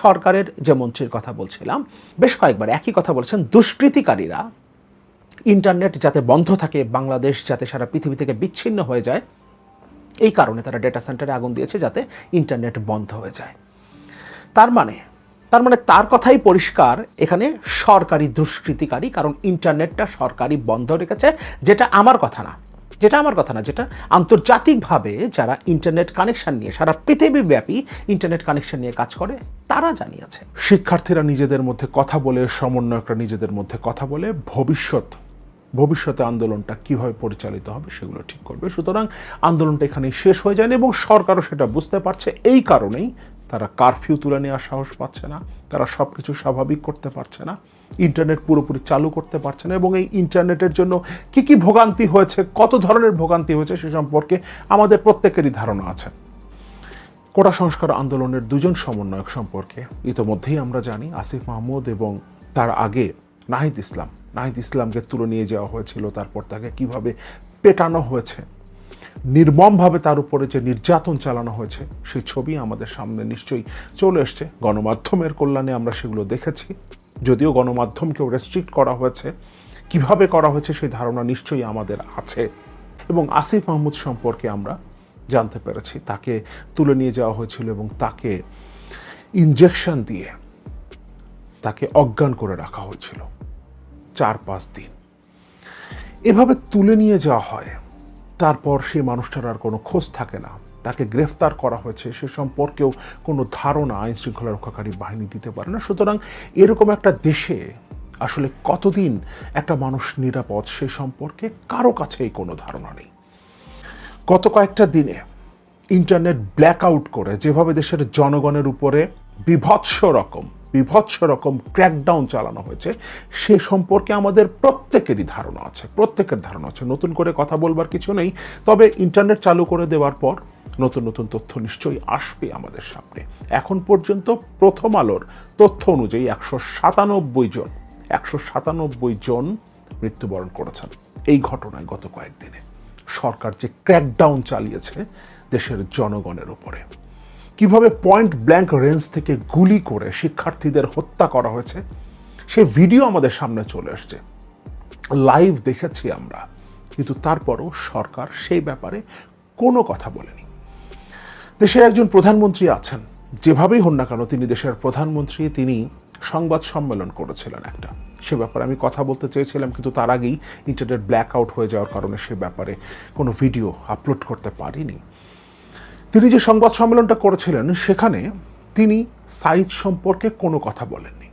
সরকারের যে মন্ত্রীর কথা বলছিলাম, বেশ কয়েকবার একই কথা বলছেন, দুষ্কৃতিকারীরা ইন্টারনেট যাতে বন্ধ থাকে, বাংলাদেশ যাতে সারা পৃথিবী থেকে বিচ্ছিন্ন হয়ে যায়, এই কারণে তারা ডেটা সেন্টারে আগুন দিয়েছে যাতে ইন্টারনেট বন্ধ হয়ে যায়। তার মানে তার মানে তার কথাই পরিষ্কার, এখানে সরকারি দুষ্কৃতিকারী, কারণ ইন্টারনেটটা সরকারি বন্ধ রেখেছে, যেটা আমার কথা না। যেটা আমার কথা না, যেটা আন্তর্জাতিকভাবে যারা ইন্টারনেট কানেকশন নিয়ে, সারা পৃথিবীব্যাপী ইন্টারনেট কানেকশন নিয়ে কাজ করে, তারা জানিয়েছে। শিক্ষার্থীরা নিজেদের মধ্যে কথা বলে, সমন্বয়করা নিজেদের মধ্যে কথা বলে, ভবিষ্যৎ, ভবিষ্যতে আন্দোলনটা কীভাবে পরিচালিত হবে সেগুলো ঠিক করবে। সুতরাং আন্দোলনটা এখানে শেষ হয়ে যায়নি এবং সরকারও সেটা বুঝতে পারছে। এই কারণেই তারা কারফিউ তুলে নেওয়ার সাহস পাচ্ছে না, তারা সব কিছু স্বাভাবিক করতে পারছে না। ইন্টারনেট পুরোপুরি চালু করতে পারছে না। এবং এই ইন্টারনেটের জন্য কি কি ভোগান্তি হয়েছে, কত ধরনের ভোগান্তি হয়েছে সে সম্পর্কে আমাদের প্রত্যেকেরই ধারণা আছে। কোটা সংস্কার আন্দোলনের দুজন সমন্বয়ক সম্পর্কে ইতোমধ্যেই আমরা জানি, আসিফ মাহমুদ এবং তার আগে নাহিদ ইসলাম। নাহিদ ইসলামকে তুলে নিয়ে যাওয়া হয়েছিল, তারপর তাকে কীভাবে পেটানো হয়েছে, নির্মমভাবে তার উপরে যে নির্যাতন চালানো হয়েছে, সেই ছবি আমাদের সামনে নিশ্চয়ই চলে এসছে। গণমাধ্যমের কল্যাণে আমরা সেগুলো দেখেছি। যদিও গণমাধ্যমকেও রেস্ট্রিক্ট করা হয়েছে, কীভাবে করা হয়েছে সেই ধারণা নিশ্চয়ই আমাদের আছে। এবং আসিফ মাহমুদ সম্পর্কে আমরা জানতে পেরেছি, তাকে তুলে নিয়ে যাওয়া হয়েছিল এবং তাকে ইনজেকশন দিয়ে তাকে অজ্ঞান করে রাখা হয়েছিল চার পাঁচ দিন। এভাবে তুলে নিয়ে যাওয়া হয়, তারপর সেই মানুষটার আর কোনো খোঁজ থাকে না। তাকে গ্রেফতার করা হয়েছে, সে সম্পর্কেও কোনো ধারণা আইন শৃঙ্খলা রক্ষাকারী বাহিনী দিতে পারে না। সুতরাং এরকম একটা দেশে আসলে কতদিন একটা মানুষ নিরাপদ সে সম্পর্কে কারও কাছেই কোনো ধারণা নেই। গত কয়েকটা দিনে ইন্টারনেট ব্ল্যাক আউট করে যেভাবে দেশের জনগণের উপরে বিভৎস রকম বিভৎস রকম ক্র্যাকডাউন চালানো হয়েছে। সে সম্পর্কে আমাদের প্রত্যেকেরই ধারণা আছে, প্রত্যেকের ধারণা আছে। নতুন করে কথা বলবার কিছু নেই, তবে ইন্টারনেট চালু করে দেওয়ার পর নতুন নতুন তথ্য নিশ্চয়ই আসবে আমাদের সামনে। এখন পর্যন্ত প্রথম আলোর তথ্য অনুযায়ী একশো সাতানব্বই জন, একশো সাতানব্বই জন মৃত্যুবরণ করেছেন এই ঘটনায় গত কয়েকদিনে। সরকার যে ক্র্যাকডাউন চালিয়েছে দেশের জনগণের উপরে। কীভাবে পয়েন্ট ব্ল্যাঙ্ক রেঞ্জ থেকে গুলি করে শিক্ষার্থীদের হত্যা করা হয়েছে, সে ভিডিও আমাদের সামনে চলে এসছে লাইভ দেখেছি আমরা, কিন্তু তারপরও সরকার সেই ব্যাপারে কোনো কথা বলেনি। দেশের একজন প্রধানমন্ত্রী আছেন, যেভাবেই হন না কেন তিনি দেশের প্রধানমন্ত্রী, তিনি সংবাদ সম্মেলন করেছিলেন একটা। সে ব্যাপারে আমি কথা বলতে চেয়েছিলাম, কিন্তু তার আগেই ইন্টারনেট ব্ল্যাক আউট হয়ে যাওয়ার কারণে সে ব্যাপারে কোনো ভিডিও আপলোড করতে পারিনি। তিনি যে সংবাদ সম্মেলনটা করেছিলেন, সেখানে তিনি সাইজ সম্পর্কে কোনো কথা বলেননি।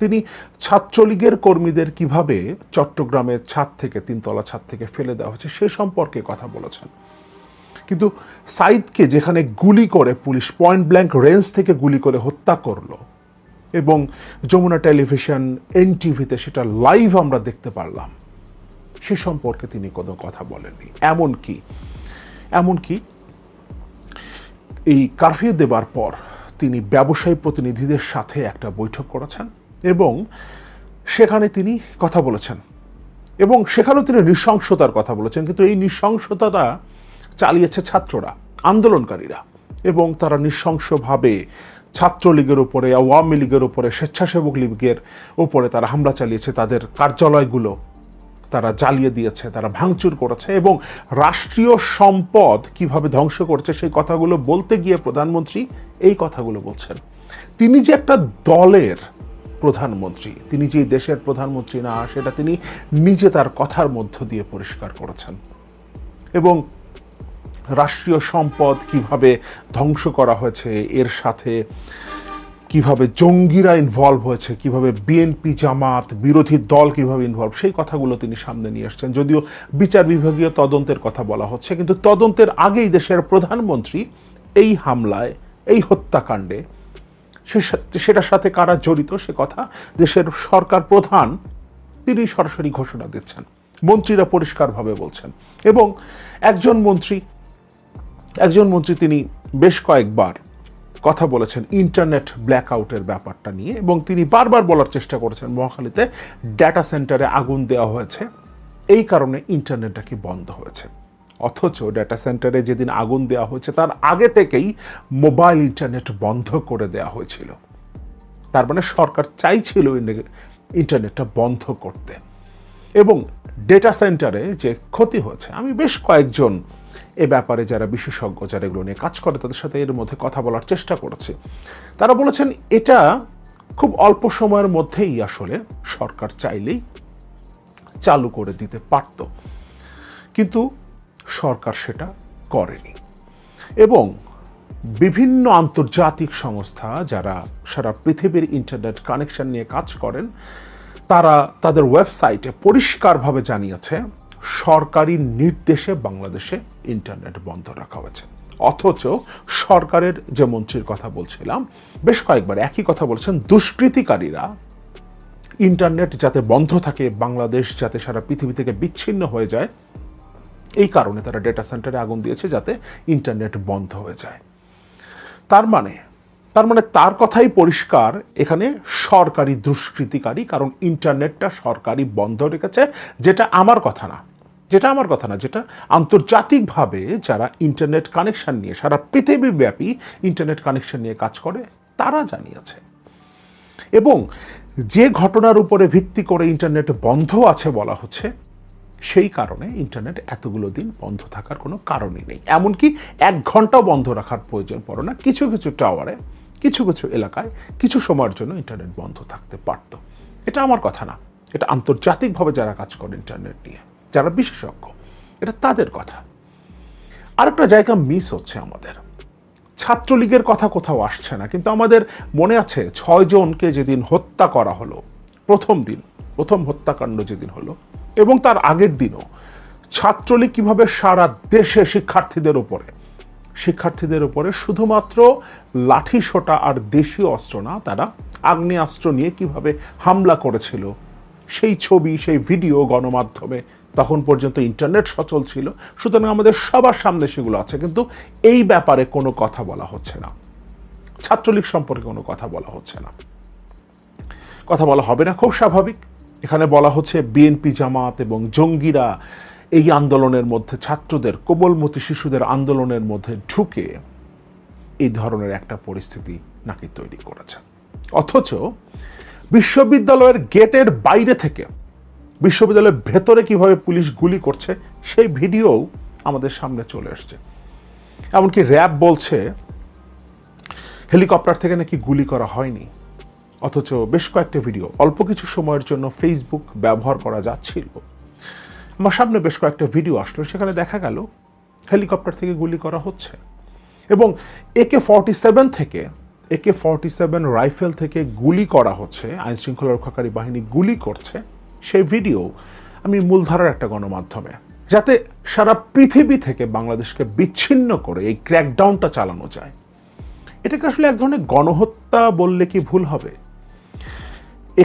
তিনি ছাত্রলীগের কর্মীদের কীভাবে চট্টগ্রামের ছাদ থেকে, তিনতলা ছাদ থেকে ফেলে দেওয়া হয়েছে, সে সম্পর্কে কথা বলেছেন। কিন্তু সাইদকে যেখানে গুলি করে পুলিশ, পয়েন্ট ব্ল্যাঙ্ক রেঞ্জ থেকে গুলি করে হত্যা করল, এবং যমুনা টেলিভিশন, এনটিভিতে সেটা লাইভ আমরা দেখতে পারলাম, সে সম্পর্কে তিনি কোনো কথা বলেননি। এমনকি এমনকি এই কারফিউ দেবার পর তিনি ব্যবসায়ী প্রতিনিধিদের সাথে একটা বৈঠক করেছেন এবং সেখানে তিনি কথা বলেছেন এবং সেখানেও তিনি নৃশংসতার কথা বলেছেন। কিন্তু এই নৃশংসতাটা চালিয়েছে ছাত্ররা, আন্দোলনকারীরা এবং তারা নৃশংসভাবে ছাত্রলীগের উপরে, আওয়ামী লীগের উপরে, স্বেচ্ছাসেবক লীগের উপরে তারা হামলা চালিয়েছে। তাদের কার্যালয়গুলো তারা জ্বালিয়ে দিয়েছে, তারা ভাঙচুর করেছে এবং রাষ্ট্রীয় সম্পদ কীভাবে ধ্বংস করছে সেই কথাগুলো বলতে গিয়ে প্রধানমন্ত্রী এই কথাগুলো বলছেন। তিনি যে একটা দলের প্রধানমন্ত্রী, তিনি যে দেশের প্রধানমন্ত্রী না, সেটা তিনি নিজে তার কথার মধ্য দিয়ে পরিষ্কার করেছেন। এবং রাষ্ট্রীয় সম্পদ কীভাবে ধ্বংস করা হয়েছে, এর সাথে কীভাবে জঙ্গিরা ইনভলভ হয়েছে, কীভাবে বিএনপি জামাত, বিরোধী দল কীভাবে ইনভলভ সেই কথাগুলো তিনি সামনে নিয়ে আসছেন যদিও বিচার বিভাগীয় তদন্তের কথা বলা হচ্ছে, কিন্তু তদন্তের আগেই দেশের প্রধানমন্ত্রী এই হামলায়, এই হত্যাকাণ্ডে সে, সেটার সাথে কারা জড়িত, সে কথা দেশের সরকার প্রধান তিনি সরাসরি ঘোষণা দিচ্ছেন। মন্ত্রীরা পরিষ্কারভাবে বলছেন। এবং একজন মন্ত্রী একজন মন্ত্রী তিনি বেশ কয়েকবার কথা বলেছেন ইন্টারনেট ব্ল্যাক আউটের ব্যাপারটা নিয়ে এবং তিনি বারবার বলার চেষ্টা করেছেন মহাখালীতে ডাটা সেন্টারে আগুন দেওয়া হয়েছে। এই কারণে ইন্টারনেটটা কি বন্ধ হয়েছে? অথচ ডেটা সেন্টারে যেদিন আগুন দেওয়া হয়েছে, তার আগে থেকেই মোবাইল ইন্টারনেট বন্ধ করে দেওয়া হয়েছিল। তার মানে সরকার চাইছিল ইন্টারনেটটা বন্ধ করতে। এবং ডেটা সেন্টারে যে ক্ষতি হয়েছে, আমি বেশ কয়েকজন এ ব্যাপারে যারা বিশেষজ্ঞ, যারা এগুলো নিয়ে কাজ করে, তাদের সাথে এর মধ্যে কথা বলার চেষ্টা করেছি। তারা বলেছেন, এটা খুব অল্প সময়ের মধ্যেই আসলে সরকার চাইলেই চালু করে দিতে পারত। কিন্তু সরকার সেটা করেনি। এবং বিভিন্ন আন্তর্জাতিক সংস্থা যারা সারা পৃথিবীর ইন্টারনেট কানেকশন নিয়ে কাজ করেন, তারা তাদের ওয়েবসাইটে পরিষ্কারভাবে জানিয়েছে সরকারি নির্দেশে বাংলাদেশে ইন্টারনেট বন্ধ রাখা হয়েছে। অথচ সরকারের যে মন্ত্রীর কথা বলছিলাম, বেশ কয়েকবার একই কথা বলছেন, দুষ্কৃতিকারীরা ইন্টারনেট যাতে বন্ধ থাকে, বাংলাদেশ যাতে সারা পৃথিবী থেকে বিচ্ছিন্ন হয়ে যায়, এই কারণে তারা ডেটা সেন্টারে আগুন দিয়েছে যাতে ইন্টারনেট বন্ধ হয়ে যায়। তার মানে তার মানে তার কথাই পরিষ্কার, এখানে সরকারি দুষ্কৃতিকারী, কারণ ইন্টারনেটটা সরকারি বন্ধ রেখেছে, যেটা আমার কথা না। যেটা আমার কথা না, যেটা আন্তর্জাতিকভাবে যারা ইন্টারনেট কানেকশন নিয়ে, সারা পৃথিবীব্যাপী ইন্টারনেট কানেকশন নিয়ে কাজ করে, তারা জানিয়েছে। এবং যে ঘটনার উপরে ভিত্তি করে ইন্টারনেট বন্ধ আছে বলা হচ্ছে, সেই কারণে ইন্টারনেট এতগুলো দিন বন্ধ থাকার কোনো কারণই নেই। এমনকি এক ঘন্টাও বন্ধ রাখার প্রয়োজন পড়ে না। কিছু কিছু টাওয়ারে কিছু কিছু এলাকায় কিছু সময়ের জন্য ইন্টারনেট বন্ধ থাকতে পারত। এটা আমার কথা না। এটা আন্তর্জাতিকভাবে যারা কাজ করে ইন্টারনেট নিয়ে। যারা বিশেষজ্ঞ, এটা তাদের কথা। আরেকটা জায়গা মিস হচ্ছে আমাদের। ছাত্রলীগের কথা কোথাও আসছে না, কিন্তু আমাদের মনে আছে ছয় জনকে যেদিন হত্যা করা হলো, প্রথম দিন, প্রথম হত্যাকাণ্ড যেদিন হলো, এবং তার আগের দিনও, ছাত্রলীগ কীভাবে সারা দেশে শিক্ষার্থীদের উপরে শিক্ষার্থীদের উপরে শুধুমাত্র লাঠি সোটা আর দেশীয় অস্ত্র না, তারা আগ্নেয়াস্ত্র নিয়ে কীভাবে হামলা করেছিল, সেই ছবি, সেই ভিডিও গণমাধ্যমে তখন পর্যন্ত ইন্টারনেট সচল ছিল। সুতরাং আমাদের সবার সামনে সেগুলো আছে, কিন্তু এই ব্যাপারে কোনো কথা বলা হচ্ছে না। ছাত্রলীগ সম্পর্কে কোনো কথা বলা হচ্ছে না। কথা বলা হবে না, খুব স্বাভাবিক। এখানে বলা হচ্ছে বিএনপি জামাত এবং জঙ্গিরা এই আন্দোলনের মধ্যে, ছাত্রদের, কোমলমতি শিশুদের আন্দোলনের মধ্যে ঢুকে এই ধরনের একটা পরিস্থিতি নাকি তৈরি করেছে। অথচ বিশ্ববিদ্যালয়ের গেটের বাইরে থেকে বিশ্ববিদ্যালয়ের ভেতরে কীভাবে পুলিশ গুলি করছে, সেই ভিডিও আমাদের সামনে চলে এসছে। এমনকি র্যাব বলছে, হেলিকপ্টার থেকে নাকি গুলি করা হয়নি। অথচ বেশ কয়েকটা ভিডিও, অল্প কিছু সময়ের জন্য ফেসবুক ব্যবহার করা যাচ্ছিল। আমার সামনে বেশ কয়েকটা ভিডিও আসলো, সেখানে দেখা গেল হেলিকপ্টার থেকে গুলি করা হচ্ছে। এবং একে ফর্টি সেভেন থেকে একে ফর্টি সেভেন রাইফেল থেকে গুলি করা হচ্ছে, আইনশৃঙ্খলা রক্ষাকারী বাহিনী গুলি করছে। সেই ভিডিও আমি মূলধারার একটা গণমাধ্যমে, যাতে সারা পৃথিবী থেকে বাংলাদেশকে বিচ্ছিন্ন করে এই ক্র্যাকডাউনটা চালানো যায়। এটাকে আসলে এক ধরনের গণহত্যা বললে কি ভুল হবে?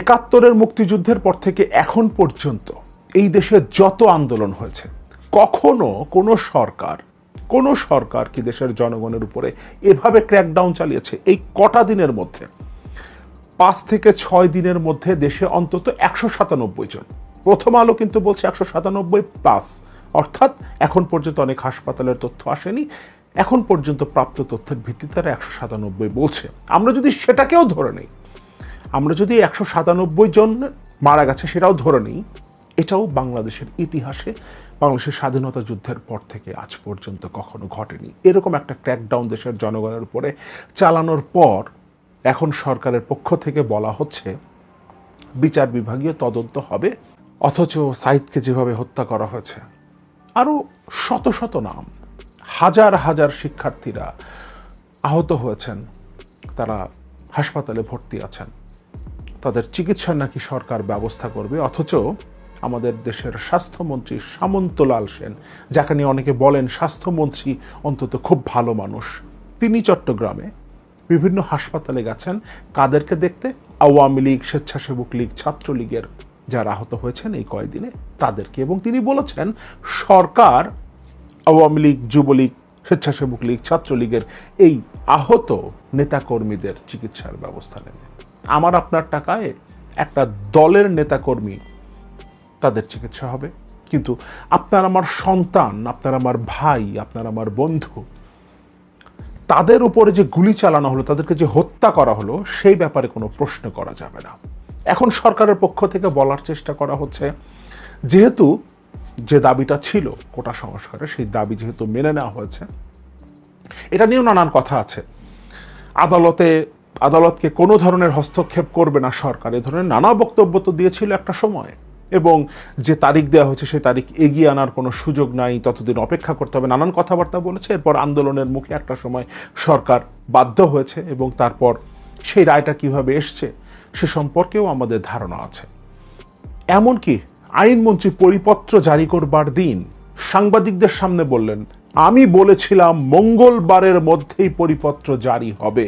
একাত্তরের মুক্তিযুদ্ধের পর থেকে এখন পর্যন্ত এই দেশে যত আন্দোলন হয়েছে, কখনো কোনো সরকার কোনো সরকার কি দেশের জনগণের উপরে এভাবে ক্র্যাকডাউন চালিয়েছে? এই কটা দিনের মধ্যে পাঁচ থেকে ছয় দিনের মধ্যে দেশে অন্তত একশো সাতানব্বই জন। প্রথম আলো কিন্তু বলছে একশো সাতানব্বই প্লাস অর্থাৎ এখন পর্যন্ত অনেক হাসপাতালের তথ্য আসেনি। এখন পর্যন্ত প্রাপ্ত তথ্যের ভিত্তিতে তারা একশো সাতানব্বই বলছে। আমরা যদি সেটাকেও ধরে নিই, আমরা যদি একশো সাতানব্বই জন মারা গেছে সেটাও ধরে নিই, এটাও বাংলাদেশের ইতিহাসে, বাংলাদেশের স্বাধীনতা যুদ্ধের পর থেকে আজ পর্যন্ত কখনো ঘটেনি। এরকম একটা ক্র্যাকডাউন দেশের জনগণের উপরে চালানোর পর এখন সরকারের পক্ষ থেকে বলা হচ্ছে, বিচার বিভাগীয় তদন্ত হবে, অথচ সাইদকে যেভাবে হত্যা করা হয়েছে, আরও শত শত নাম, হাজার হাজার শিক্ষার্থীরা আহত হয়েছেন, তারা হাসপাতালে ভর্তি আছেন। তাদের চিকিৎসার নাকি সরকার ব্যবস্থা করবে, অথচ আমাদের দেশের স্বাস্থ্যমন্ত্রী সামন্তলাল সেন, যাকে নিয়ে অনেকে বলেন স্বাস্থ্যমন্ত্রী অন্তত খুব ভালো মানুষ, তিনি চট্টগ্রামে বিভিন্ন হাসপাতালে গেছেন। কাদেরকে দেখতে আওয়ামী লীগ, স্বেচ্ছাসেবক লীগ, ছাত্রলীগের যারা আহত হয়েছেন এই কয়েকদিনে তাদেরকে। এবং তিনি বলেছেন, সরকার, আওয়ামী লীগ, যুবলীগ, স্বেচ্ছাসেবক লীগ, ছাত্রলীগের এই আহত নেতাকর্মীদের চিকিৎসার ব্যবস্থা নেবে। আমার আপনার টাকায় একটা দলের নেতাকর্মী তাদের চিকিৎসা হবে। কিন্তু আপনার আমার সন্তান, আপনার আমার ভাই, আপনার আমার বন্ধু তাদের উপরে যে গুলি চালানো হলো, তাদেরকে যে হত্যা করা হলো, সেই ব্যাপারে কোনো প্রশ্ন করা যাবে না। এখন সরকারের পক্ষ থেকে বলার চেষ্টা করা হচ্ছে, যেহেতু যে দাবিটা ছিল কোটা সংস্কারে, সেই দাবি যেহেতু মেনে নেওয়া হয়েছে, এটা নিয়েও নানান কথা আছে। আদালতে, আদালতকে কোনো ধরনের হস্তক্ষেপ করবে না সরকার। এ ধরনের নানা বক্তব্য তো দিয়েছিল একটা সময়। এবং যে তারিখ দেওয়া হয়েছে সেই তারিখ এগিয়ে আনার কোনো সুযোগ নাই, ততদিন অপেক্ষা করতে হবে। নানান কথাবার্তা বলেছে, এরপর আন্দোলনের মুখে একটা সময় সরকার বাধ্য হয়েছে এবং তারপর সেই রায়টা কীভাবে এসছে সে সম্পর্কেও আমাদের ধারণা আছে। এমনকি আইনমন্ত্রী পরিপত্র জারি করবার দিন সাংবাদিকদের সামনে বললেন, আমি বলেছিলাম মঙ্গলবারের মধ্যেই পরিপত্র জারি হবে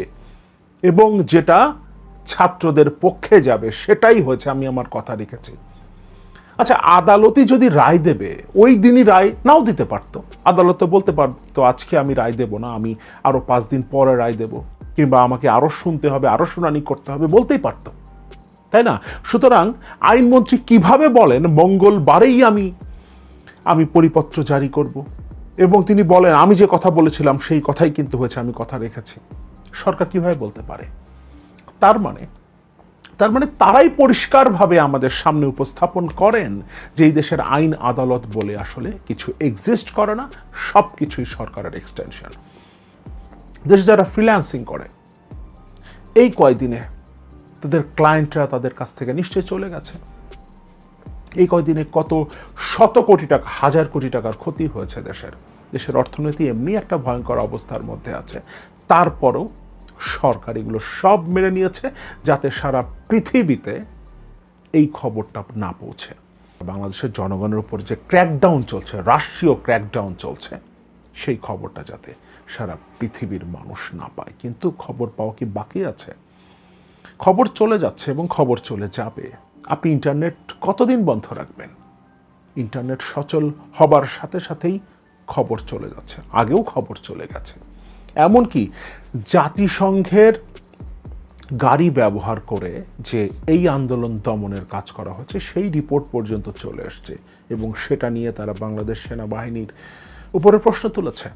এবং যেটা ছাত্রদের পক্ষে যাবে সেটাই হয়েছে। আমি আমার কথা রেখেছি। আচ্ছা আদালতই যদি রায় দেবে, ওই দিনই রায় নাও দিতে পারতো। আদালত বলতে পারতো, আজকে আমি রায় দেব না, আমি আরও পাঁচ দিন পরে রায় দেব। কিংবা আমাকে আরও শুনতে হবে আরও শুনানি করতে হবে, বলতেই পারতো। তাই না? সুতরাং আইনমন্ত্রী কীভাবে বলেন, মঙ্গলবারেই আমি আমি পরিপত্র জারি করব এবং তিনি বলেন, আমি যে কথা বলেছিলাম, সেই কথাই কিন্তু হয়েছে, আমি কথা রেখেছি। সরকার কীভাবে বলতে পারে? তার মানে তার মানে তারাই পরিষ্কারভাবে আমাদের সামনে উপস্থাপন করেন যে এই দেশের আইন আদালত বলে আসলে কিছু এক্সিস্ট করে না সব কিছুই সরকারের এক্সটেনশন দেশে যারা ফ্রিল্যান্সিং করে, এই কয়দিনে তাদের ক্লায়েন্টরা তাদের কাছ থেকে নিশ্চয়ই চলে গেছে। এই কয়দিনে কত শত কোটি টাকা, হাজার কোটি টাকার ক্ষতি হয়েছে দেশের। দেশের অর্থনীতি এমনি একটা ভয়ঙ্কর অবস্থার মধ্যে আছে। তারপরও সরকার এগুলো সব মেনে নিয়েছে যাতে সারা পৃথিবীতে এই খবরটা না পৌঁছে। বাংলাদেশের জনগণের উপর যে ক্র্যাকডাউন চলছে, রাষ্ট্রীয় ক্র্যাকডাউন চলছে, সেই খবরটা যাতে সারা পৃথিবীর মানুষ না পায়। কিন্তু খবর পাওয়া কি বাকি আছে? খবর চলে যাচ্ছে এবং খবর চলে যাবে। আপনি ইন্টারনেট কতদিন বন্ধ রাখবেন? ইন্টারনেট সচল হবার সাথে সাথেই খবর চলে যাচ্ছে। আগেও খবর চলে গেছে। এমনকি জাতিসংঘের গাড়ি ব্যবহার করে যে এই আন্দোলন দমনের কাজ করা হচ্ছে, সেই রিপোর্ট পর্যন্ত চলে এসছে এবং সেটা নিয়ে তারা বাংলাদেশ সেনাবাহিনীর উপরে প্রশ্ন তুলেছে।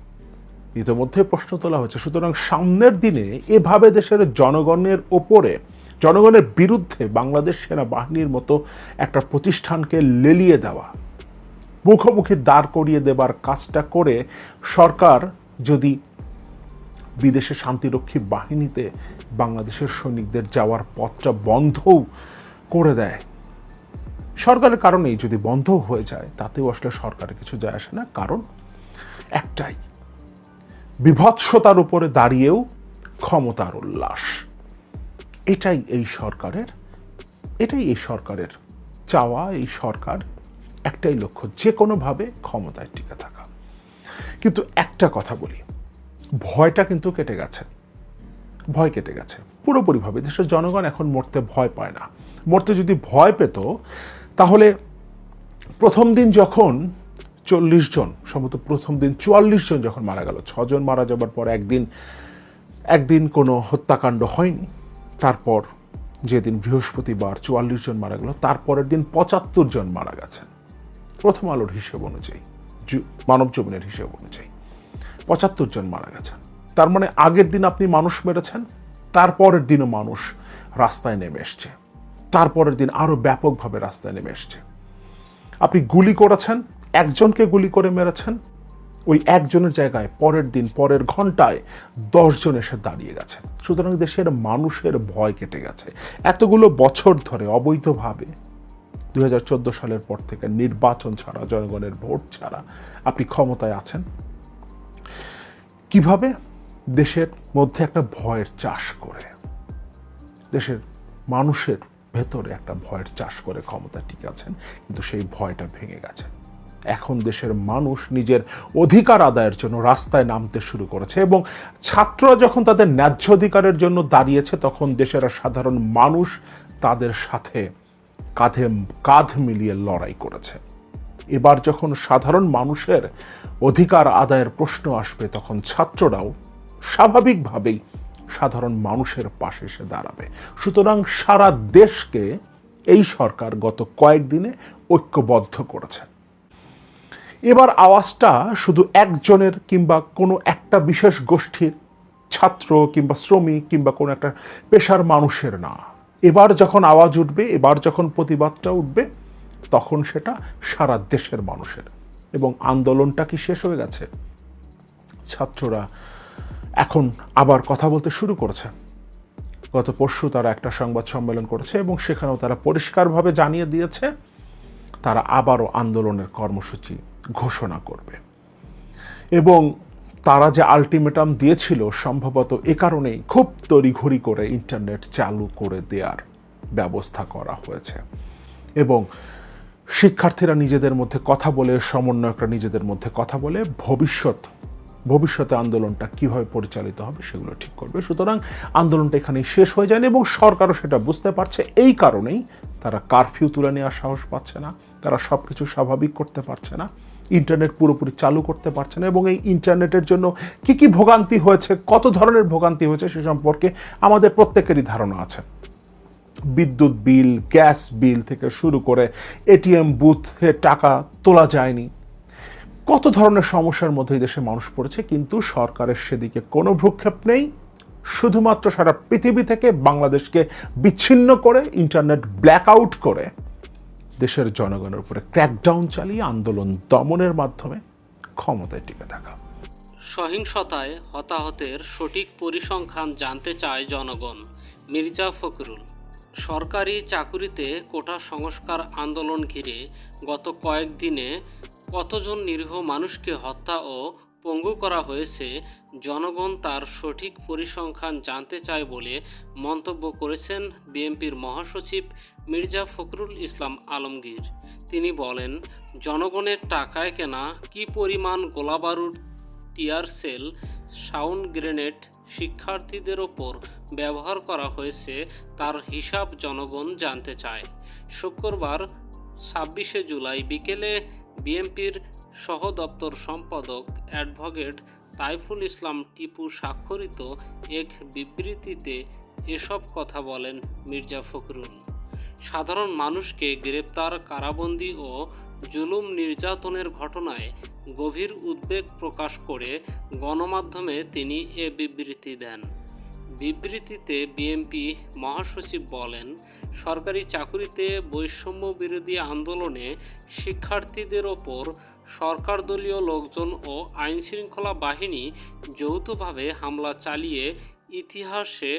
ইতিমধ্যে প্রশ্ন তোলা হয়েছে, সুতরাং সামনের দিনে এভাবে দেশের জনগণের ওপরে, জনগণের বিরুদ্ধে বাংলাদেশ সেনাবাহিনীর মতো একটা প্রতিষ্ঠানকে লেলিয়ে দেওয়া, মুখোমুখি দাঁড় করিয়ে দেবার কাজটা করে সরকার যদি বিদেশে শান্তিরক্ষী বাহিনীতে বাংলাদেশের সৈনিকদের যাওয়ার পথটা বন্ধও করে দেয়। সরকারের কারণেই যদি বন্ধ হয়ে যায়, তাতেও আসলে সরকারের কিছু যায় আসে না। কারণ একটাই, বিভৎসতার উপরে দাঁড়িয়েও ক্ষমতার উল্লাস। এটাই এই সরকারের, এটাই এই সরকারের চাওয়া, এই সরকার একটাই লক্ষ্য, যে কোনোভাবে ক্ষমতায় টিকে থাকা। কিন্তু একটা কথা বলি ভয়টা কিন্তু কেটে গেছে। ভয় কেটে গেছে। পুরোপুরিভাবে দেশের জনগণ এখন মরতে ভয় পায় না। মরতে যদি ভয় পেত, তাহলে প্রথম দিন যখন চল্লিশ জন, সম্ভবত প্রথম দিন চুয়াল্লিশ জন যখন মারা গেল ছজন মারা যাবার পর একদিন একদিন কোনো হত্যাকাণ্ড হয়নি। তারপর যেদিন বৃহস্পতিবার চুয়াল্লিশ জন মারা গেল, তারপরের দিন পঁচাত্তর জন মারা গেছেন। প্রথম আলোর হিসেব অনুযায়ী মানব জীবনের হিসেব অনুযায়ী। পঁচাত্তর জন মারা গেছেন তার মানে আগের দিন আপনি মানুষ মেরেছেন তারপরের দিনও মানুষ রাস্তায় নেমে এসছে। তারপরের দিন আরও ব্যাপকভাবে রাস্তায় নেমে এসছে। আপনি গুলি করেছেন, একজনকে গুলি করে মেরেছেন, ওই একজনের জায়গায় পরের দিন, পরের ঘন্টায় দশজন এসে দাঁড়িয়ে গেছে। সুতরাং দেশের মানুষের ভয় কেটে গেছে। এতগুলো বছর ধরে অবৈধভাবে দু হাজার চোদ্দ সালের পর থেকে নির্বাচন ছাড়া, জনগণের ভোট ছাড়া আপনি ক্ষমতায় আছেন। কীভাবে দেশের মধ্যে একটা ভয়ের চাষ করে? দেশের মানুষের ভেতরে একটা ভয়ের চাষ করে ক্ষমতা টিকে আছেন, কিন্তু সেই ভয়টা ভেঙে গেছে। এখন দেশের মানুষ নিজের অধিকার আদায়ের জন্য রাস্তায় নামতে শুরু করেছে এবং ছাত্ররা যখন তাদের ন্যায্য অধিকারের জন্য দাঁড়িয়েছে, তখন দেশের সাধারণ মানুষ তাদের সাথে কাঁধে, কাঁধ মিলিয়ে লড়াই করেছে। এবার যখন সাধারণ মানুষের অধিকার আদায়ের প্রশ্ন আসবে, তখন ছাত্ররাও স্বাভাবিকভাবেই সাধারণ মানুষের পাশে এসে দাঁড়াবে। সুতরাং সারা দেশকে এই সরকার গত কয়েকদিনে ঐক্যবদ্ধ করেছে। এবার আওয়াজটা শুধু একজনের কিংবা কোনো একটা বিশেষ গোষ্ঠীর ছাত্র কিংবা শ্রমিক কিংবা কোনো একটা পেশার মানুষের না। এবার যখন আওয়াজ উঠবে, এবার যখন প্রতিবাদটা উঠবে তখন সেটা সারা দেশের মানুষের। এবং আন্দোলনটা কি শেষ হয়ে গেছে? ছাত্ররা এখন আবার কথা বলতে শুরু করেছে। গত পরশু তারা একটা সংবাদ সম্মেলন করেছে এবং সেখানেও তারা পরিষ্কারভাবে জানিয়ে দিয়েছে, তারা আবারও আন্দোলনের কর্মসূচি ঘোষণা করবে। এবং তারা যে আলটিমেটাম দিয়েছিল সম্ভবত এ কারণেই খুব তড়িঘড়ি করে ইন্টারনেট চালু করে দেওয়ার ব্যবস্থা করা হয়েছে। এবং শিক্ষার্থীরা নিজেদের মধ্যে কথা বলে, সমন্বয়করা নিজেদের মধ্যে কথা বলে ভবিষ্যৎ, ভবিষ্যতে আন্দোলনটা কীভাবে পরিচালিত হবে সেগুলো ঠিক করবে। সুতরাং আন্দোলনটা এখানেই শেষ হয়ে যায়নি এবং সরকারও সেটা বুঝতে পারছে। এই কারণেই তারা কারফিউ তুলে নেওয়ার সাহস পাচ্ছে না। তারা সব কিছু স্বাভাবিক করতে পারছে না। ইন্টারনেট পুরোপুরি চালু করতে পারছে না এবং এই ইন্টারনেটের জন্য কি কি ভোগান্তি হয়েছে, কত ধরনের ভোগান্তি হয়েছে সে সম্পর্কে আমাদের প্রত্যেকেরই ধারণা আছে। বিদ্যুৎ বিল, গ্যাস বিল থেকে শুরু করে এটিএম বুথে টাকা তোলা যায়নি। কত ধরনের সমস্যার মধ্যে এই দেশে মানুষ পড়েছে, কিন্তু সরকারের সেদিকে কোনো ভ্রুক্ষেপ নেই। শুধুমাত্র সারা পৃথিবী থেকে বাংলাদেশকে বিচ্ছিন্ন করে, ইন্টারনেট ব্ল্যাক আউট করে দেশের জনগণের উপরে ক্র্যাকডাউন চালিয়ে আন্দোলন দমনের মাধ্যমে ক্ষমতায় টিকে থাকা। সহিংসতায় হতাহতের সঠিক পরিসংখ্যান জানতে চায় জনগণ, মির্জা ফখরুল। সরকারি চাকুরিতে কোটা সংস্কার আন্দোলন ঘিরে গত কয়েকদিনে কতজন নিরীহ মানুষকে হত্যা ও পঙ্গু করা হয়েছে, জনগণ তার সঠিক পরিসংখ্যান জানতে চায় বলে মন্তব্য করেছেন বিএনপির মহাসচিব মির্জা ফখরুল ইসলাম আলমগীর। তিনি বলেন, জনগণের টাকায় কেনা কী পরিমাণ গোলাবারুদ, টিয়ার সেল, সাউন্ড গ্রেনেড শিক্ষার্থীদের ওপর ব্যবহার করা হয়েছে, তার হিসাব জনগণ জানতে চায়। শুক্রবার, ছাব্বিশে জুলাই বিকেলে বিএনপির সহ দপ্তর সম্পাদক অ্যাডভোকেট তাইফুল ইসলাম টিপু স্বাক্ষরিত এক বিবৃতিতে এসব কথা বলেন মির্জা ফখরুল। সাধারণ মানুষকে গ্রেপ্তার, কারাবন্দী ও জুলুম নির্যাতনের ঘটনায় গভীর উদ্বেগ প্রকাশ করে গণমাধ্যমে তিনি এ বিবৃতি দেন। বিবৃতিতে বিএনপি মহাসচিব বলেন, সরকারি চাকুরিতে বৈষম্য বিরোধী আন্দোলনে শিক্ষার্থীদের ওপর সরকারদলীয় লোকজন ও আইনশৃঙ্খলা বাহিনী যৌথভাবে হামলা চালিয়ে ইতিহাসে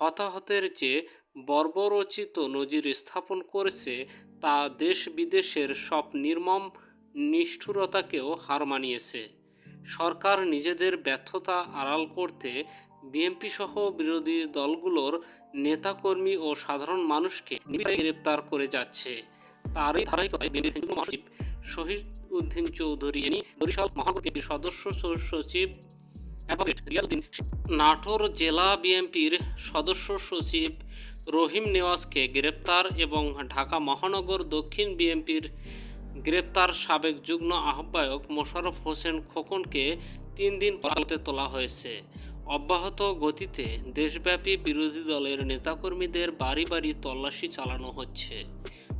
হতাহতের যে বর্বরচিত নজির স্থাপন করেছে তা দেশ বিদেশের সব নির্মম নিষ্ঠুরতাকেও হার মানিয়েছে। সরকার নিজেদের ব্যর্থতা আড়াল করতে বিএনপি সহ বিরোধী দলগুলোর নেতাকর্মী ও সাধারণ মানুষকে গ্রেপ্তার করে যাচ্ছে। তারই ধারাবাহিকতায় বিএনপির যুগ্ম মহাসচিব শহীদ উদ্দিন চৌধুরী বরিশাল মহানগর বিএনপির সদস্য সচিব অ্যাডভোকেট নাটোর জেলা বিএনপির সদস্য সচিব রহিম নেওয়াজকে গ্রেপ্তার এবং ঢাকা মহানগর দক্ষিণ বিএনপির গ্রেপ্তার সাবেক যুগ্ম আহ্বায়ক মোশাররফ হোসেন খোকনকে তিন দিন আদালতে তোলা হয়েছে। অব্যাহত গতিতে দেশব্যাপী বিরোধী দলের নেতাকর্মীদের বাড়ি বাড়ি তল্লাশি চালানো হচ্ছে।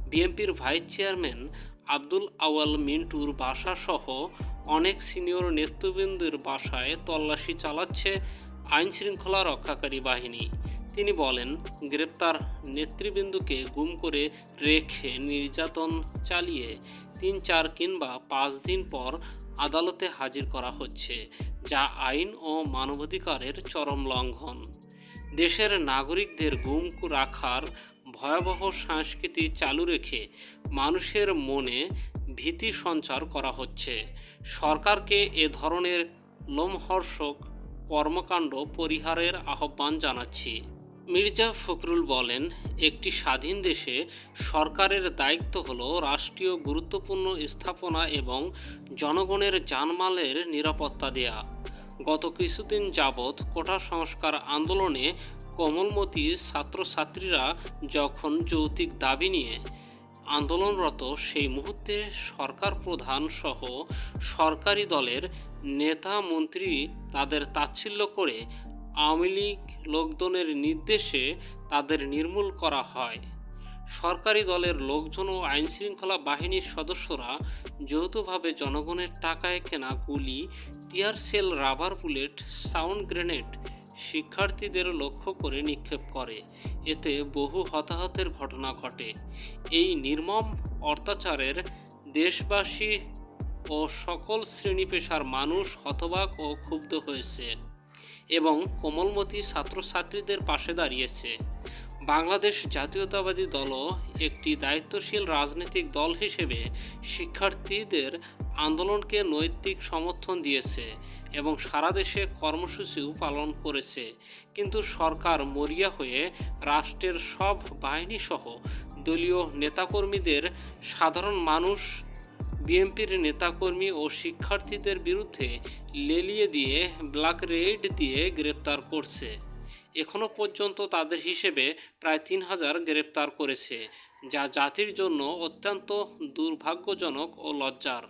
বিএনপির ভাইস চেয়ারম্যান আব্দুল আওয়াল মিন্টুর বাসাসহ অনেক সিনিয়র নেতৃবৃন্দের বাসায় তল্লাশি চালাচ্ছে আইন শৃঙ্খলা রক্ষাকারী বাহিনী। তিনি বলেন, গ্রেপ্তার নেতৃবৃন্দকে গুম করে রেখে নির্যাতন চালিয়ে তিন চার কিংবা পাঁচ দিন পর আদালতে হাজির করা হচ্ছে, যা আইন ও মানবাধিকারের চরম লঙ্ঘন। দেশের নাগরিকদের গুম রাখার ভয়াবহ সংস্কৃতি চালু রেখে মানুষের মনে ভীতি সঞ্চার করা হচ্ছে। সরকারকে এ ধরনের লোমহর্ষক কর্মকাণ্ড পরিহারের আহ্বান জানাচ্ছি। মির্জা ফখরুল বলেন, একটি স্বাধীন দেশে সরকারের দায়িত্ব হল রাষ্ট্রীয় গুরুত্বপূর্ণ স্থাপনা এবং জনগণের জানমালের নিরাপত্তা দেয়া। গত কিছুদিন যাবৎ কোটা সংস্কার আন্দোলনে কোমলমতি ছাত্রছাত্রীরা যখন যৌক্তিক দাবি নিয়ে আন্দোলনরত, সেই মুহূর্তে সরকার প্রধান সহ সরকারি দলের নেতা মন্ত্রী তাদের তাচ্ছিল্য করে আওয়ামী লীগ লোকজনের নির্দেশে তাদের নির্মূল করা হয়। সরকারি দলের লোকজন ও আইনশৃঙ্খলা বাহিনীর সদস্যরা যৌথভাবে জনগণের টাকায় কেনা গুলি, tear shell, rubber bullet, sound grenade শিক্ষার্থীদের লক্ষ্য করে নিক্ষেপ করে। এতে বহু হতাহতের ঘটনা ঘটে। এই নির্মম অত্যাচারের দেশবাসী ও সকল শ্রেণি পেশার মানুষ হতবাক ও ক্ষুব্ধ হয়েছে। এবং কোমলমতি ছাত্রছাত্রীদের পাশে দাঁড়িয়েছে। বাংলাদেশ জাতীয়তাবাদী দলও একটি দায়িত্বশীল রাজনৈতিক দল হিসেবে শিক্ষার্থীদের আন্দোলনকে নৈতিক সমর্থন দিয়েছে এবং সারা দেশে কর্মসূচিও পালন করেছে। কিন্তু সরকার মরিয়া হয়ে রাষ্ট্রের সব বাহিনীসহ দলীয় নেতাকর্মীদের সাধারণ মানুষ বিএনপির নেতাকর্মী ও শিক্ষার্থীদের বিরুদ্ধে লেলিয়ে দিয়ে ব্ল্যাক রেড দিয়ে গ্রেপ্তার করছে। এখনও পর্যন্ত তাদের হিসেবে প্রায় তিন হাজার গ্রেপ্তার করেছে, যা জাতির জন্য অত্যন্ত দুর্ভাগ্যজনক ও লজ্জার।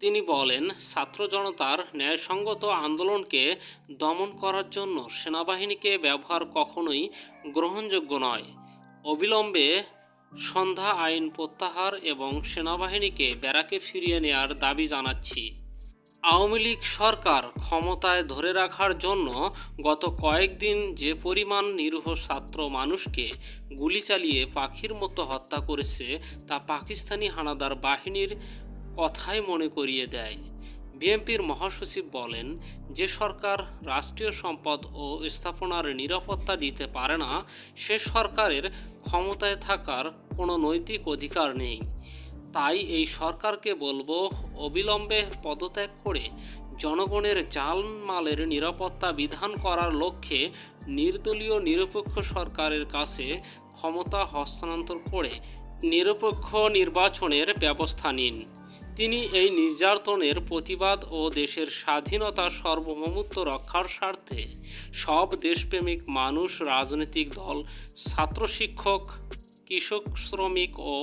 তিনি বলেন, ছাত্র জনতার ন্যায়সঙ্গত আন্দোলনকে দমন করার জন্য সেনাবাহিনীকে ব্যবহার কখনোই গ্রহণযোগ্য নয়। অবিলম্বে সন্ধ্যা আইন প্রত্যাহার এবং সেনাবাহিনীকে ব্যারাকে ফিরিয়ে নেয়ার দাবি জানাচ্ছি। আওয়ামী লীগ সরকার ক্ষমতায় ধরে রাখার জন্য গত কয়েকদিন যে পরিমাণ নিরীহ ছাত্র মানুষকে গুলি চালিয়ে পাখির মতো হত্যা করেছে, তা পাকিস্তানি হানাদার বাহিনীর কথাই মনে করিয়ে দেয়। বিএনপির মহাসচিব বলেন, যে সরকার রাষ্ট্রীয় সম্পদ ও স্থাপনার নিরাপত্তা দিতে পারে না, সে সরকারের ক্ষমতায় থাকার কোনো নৈতিক অধিকার নেই। তাই এই সরকারকে বলব, অবিলম্বে পদত্যাগ করে জনগণের জানমালের নিরাপত্তা বিধান করার লক্ষ্যে নির্দলীয় নিরপেক্ষ সরকারের কাছে ক্ষমতা হস্তান্তর করে নিরপেক্ষ নির্বাচনের ব্যবস্থা নিন। তিনি এই নির্যাতনের প্রতিবাদ ও দেশের স্বাধীনতা সার্বভৌমত্ব রক্ষার স্বার্থে সব দেশপ্রেমিক মানুষ, রাজনৈতিক দল, ছাত্র শিক্ষক, কৃষক, শ্রমিক ও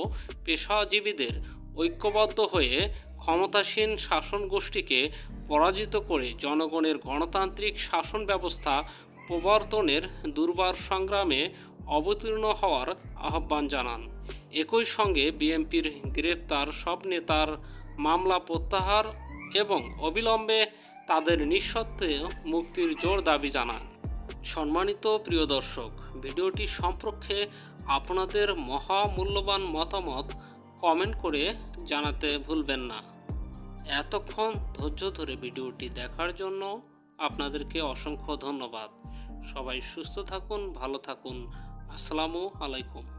পেশাজীবীদের ঐক্যবদ্ধ হয়ে ক্ষমতাসীন শাসন গোষ্ঠীকে পরাজিত করে জনগণের গণতান্ত্রিক শাসন ব্যবস্থা প্রবর্তনের দুর্বার সংগ্রামে অবতীর্ণ হওয়ার আহ্বান জানান। একই সঙ্গে বিএনপির গ্রেপ্তার সব নেতার মামলা প্রত্যাহার এবং অবিলম্বে তাদের নিঃসত্ত্বে মুক্তির জোর দাবি জানান। সম্মানিত প্রিয় দর্শক, ভিডিওটি সম্পর্কে আপনাদের মহামূল্যবান মতামত কমেন্ট করে জানাতে ভুলবেন না। এতক্ষণ ধৈর্য ধরে ভিডিওটি দেখার জন্য আপনাদেরকে অসংখ্য ধন্যবাদ। সবাই সুস্থ থাকুন, ভালো থাকুন। আসসালামু আলাইকুম।